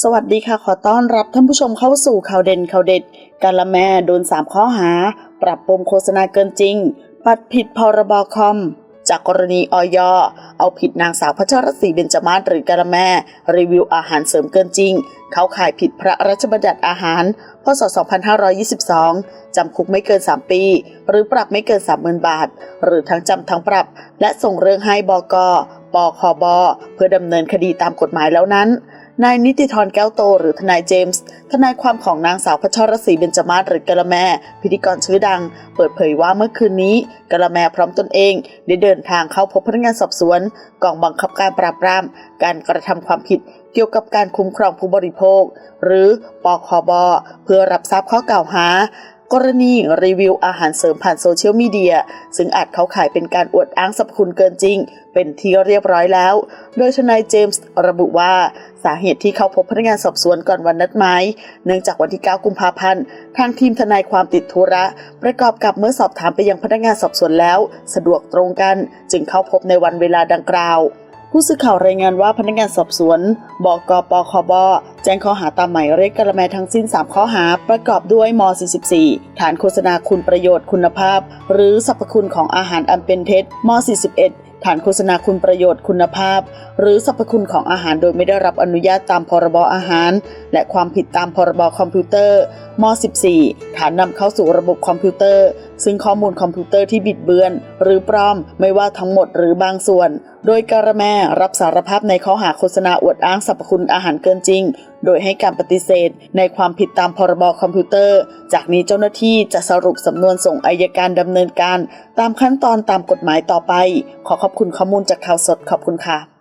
สวัสดีค่ะ ขอต้อนรับท่านผู้ชมเข้าสู่ข่าวเด่นข่าวเด็ด การละแม่โดน 3 ข้อหา ปรับปมโฆษณาเกินจริง ปัดผิดพรบคอม จากกรณีออยเอาผิดนางสาวพัชรศรีเบญจมาศหรือการละแม่ รีวิวอาหารเสริมเกินจริง เข้าข่ายผิดพระราชบัญญัติอาหาร พศ 2522 จำคุกไม่เกิน 3 ปี หรือปรับไม่เกิน 30,000 บาท หรือทั้งจำทั้งปรับ และส่งเรื่องให้บกปคบเพื่อดำเนินคดีตามกฎหมายแล้วนั้น นายนิติธรแก้วโต หรือทนายเจมส์ ทนายความของนางสาวพัชรศรีเบญจมาศหรือกะละแม พิธีกรชื่อดัง เปิดเผยว่าเมื่อคืนนี้กะละแมพร้อมตนเอง ได้เดินทางเข้าพบพนักงานสอบสวน กองบังคับการปราบปราม การกระทำความผิดเกี่ยวกับการคุ้มครองผู้บริโภค หรือปคบเพื่อรับทราบข้อกล่าวหา กรณีรีวิวอาหารเสริมผ่านโซเชียลมีเดียซึ่งอาจเข้าข่ายเป็นการอวดอ้างสรรพคุณเกินจริง เป็นที่เรียบร้อยแล้ว โดยทนายเจมส์ระบุว่าสาเหตุที่เขาพบพนักงานสอบสวนก่อนวันนัดหมายเนื่องจากวันที่ 9 กุมภาพันธ์ ทางทีมทนายความติดธุระ ประกอบกับเมื่อสอบถามไปยังพนักงานสอบสวนแล้ว สะดวกตรงกัน จึงเข้าพบในวันเวลาดังกล่าวผู้สื่อข่าวรายงานว่าพนักงานสอบสวน บกปคบ แจ้งข้อหาตามหมายเรียกกระแมทั้งสิ้น 3 ข้อหา ประกอบด้วยม 44 ฐานโฆษณาคุณประโยชน์คุณภาพ หรือสรรพคุณของอาหารอันเป็นเท็จม 41 ฐานโฆษณาคุณประโยชน์คุณภาพ หรือสรรพคุณของอาหารโดยไม่ได้รับอนุญาตตามพรบอาหาร และความผิดตามพรบคอมพิวเตอร์ม 14 ฐานนำเข้าสู่ระบบคอมพิวเตอร์ ซึ่งข้อมูลคอมพิวเตอร์ที่บิดเบือน หรือปลอมไม่ว่าทั้งหมดหรือบางส่วน โดยการะแมรับสารภาพในข้อหาโฆษณาอวดอ้างสรรพคุณอาหารเกินจริง โดยให้การปฏิเสธ ในความผิดตามพรบคอมพิวเตอร์ จากนี้เจ้าหน้าที่จะสรุปสำนวนส่งอายการดำเนินการตามขั้นตอนตามกฎหมายต่อไป ขอขอบคุณข้อมูลจากข่าวสดขอบคุณค่ะ